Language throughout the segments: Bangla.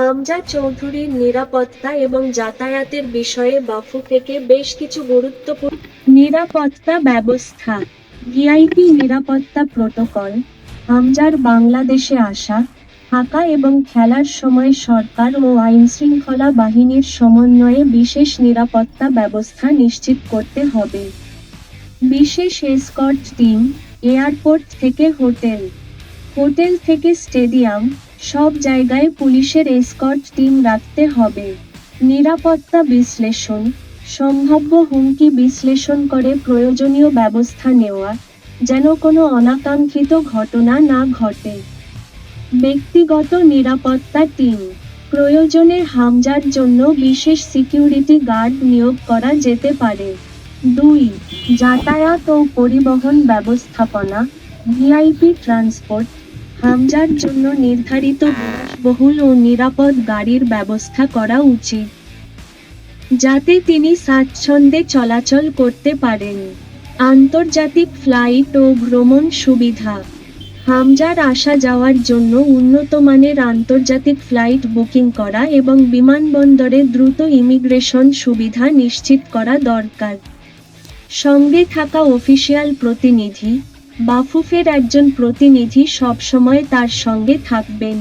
হামজা চৌধুরীর নিরাপত্তা এবং যাতায়াতের বিষয়ে বাফু থেকে বেশ কিছু গুরুত্বপূর্ণ নিরাপত্তা ব্যবস্থা, ভিআইপি নিরাপত্তা প্রোটোকল হামজার বাংলাদেশে আসা, থাকা এবং খেলার সময় সরকার ও আইনশৃঙ্খলা বাহিনীর সমন্বয়ে বিশেষ নিরাপত্তা ব্যবস্থা নিশ্চিত করতে হবে। বিশেষ এসকর্ট টিম, এয়ারপোর্ট থেকে হোটেল হোটেল থেকে স্টেডিয়াম সব জায়গায় পুলিশের এসকর্ট টিম রাখতে হবে। নিরাপত্তা বিশ্লেষণ, সম্ভাব্য হুমকি বিশ্লেষণ করে প্রয়োজনীয় ব্যবস্থা নেওয়া, যেন কোনো অনাকাঙ্ক্ষিত ঘটনা না ঘটে। ব্যক্তিগত নিরাপত্তা টিম প্রয়োজনে হামজার জন্য বিশেষ সিকিউরিটি গার্ড নিয়োগ করা যেতে পারে। দুই, যাতায়াত ও পরিবহন ব্যবস্থাপনা, ভিআইপি ট্রান্সপোর্ট হামজার জন্য নির্ধারিত বহুল ও নিরাপদ গাড়ির ব্যবস্থা করা উচিত। যাতে তিনি স্বাচ্ছন্দ্যে চলাচল করতে পারেন। আন্তর্জাতিক ফ্লাইট ও ভ্রমণ সুবিধা। হামজার আসা যাওয়ার জন্য উন্নত মানের আন্তর্জাতিক ফ্লাইট বুকিং করা এবং বিমানবন্দরে দ্রুত ইমিগ্রেশন সুবিধা নিশ্চিত করা দরকার। সঙ্গে থাকা অফিসিয়াল প্রতিনিধি বাফুফের একজন প্রতিনিধি সবসময় তার সঙ্গে থাকবেন।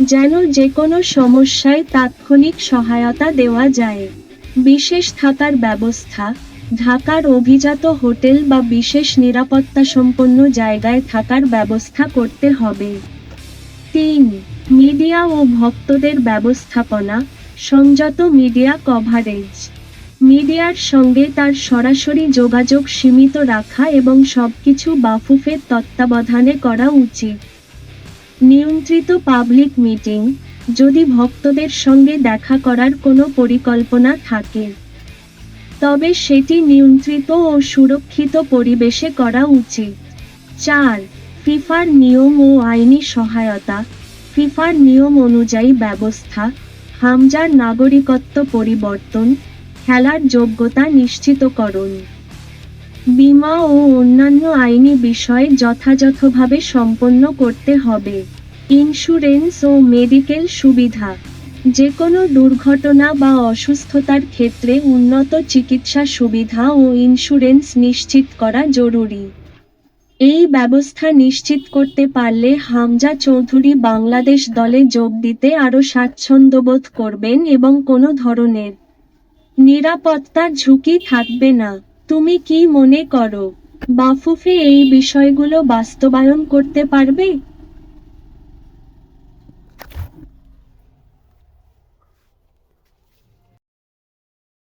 যেন যে কোনো সমস্যায় তাৎক্ষণিক সহায়তা দেওয়া যায়। বিশেষ থাকার ব্যবস্থা, ঢাকার অভিজাত হোটেল বা বিশেষ নিরাপত্তা সম্পন্ন জায়গায় থাকার ব্যবস্থা করতে হবে। তিন, মিডিয়া ও ভক্তদের ব্যবস্থাপনা, সংযত মিডিয়া কভারেজ। মিডিয়ার সঙ্গে তার সরাসরি যোগাযোগ সীমিত রাখা এবং সবকিছু বাফুফের তত্ত্বাবধানে করা উচিত। নিয়ন্ত্রিত পাবলিক মিটিং, যদি ভক্তদের সঙ্গে দেখা করার কোনো পরিকল্পনা থাকে। তবে সেটি নিয়ন্ত্রিত ও সুরক্ষিত পরিবেশে করা উচিত। চার, ফিফার নিয়ম ও আইনি সহায়তা। ফিফার নিয়ম অনুযায়ী ব্যবস্থা, হামজার নাগরিকত্ব পরিবর্তন খেলার যোগ্যতা নিশ্চিতকরণ। বীমা ও অন্যান্য আইনি বিষয় যথাযথভাবে সম্পন্ন করতে হবে। ইন্স্যুরেন্স ও মেডিকেল সুবিধা। যে কোনো দুর্ঘটনা বা অসুস্থতার ক্ষেত্রে উন্নত চিকিৎসা সুবিধা ও ইন্স্যুরেন্স নিশ্চিত করা জরুরি। এই ব্যবস্থা নিশ্চিত করতে পারলে হামজা চৌধুরী বাংলাদেশ দলে যোগ দিতে আরও স্বাচ্ছন্দ্যবোধ করবেন এবং কোনো ধরনের নিরাপত্তার ঝুঁকি থাকবে না। তুমি কি মনে করো? বাফুফে এই বিষয়গুলো বাস্তবায়ন করতে পারবে?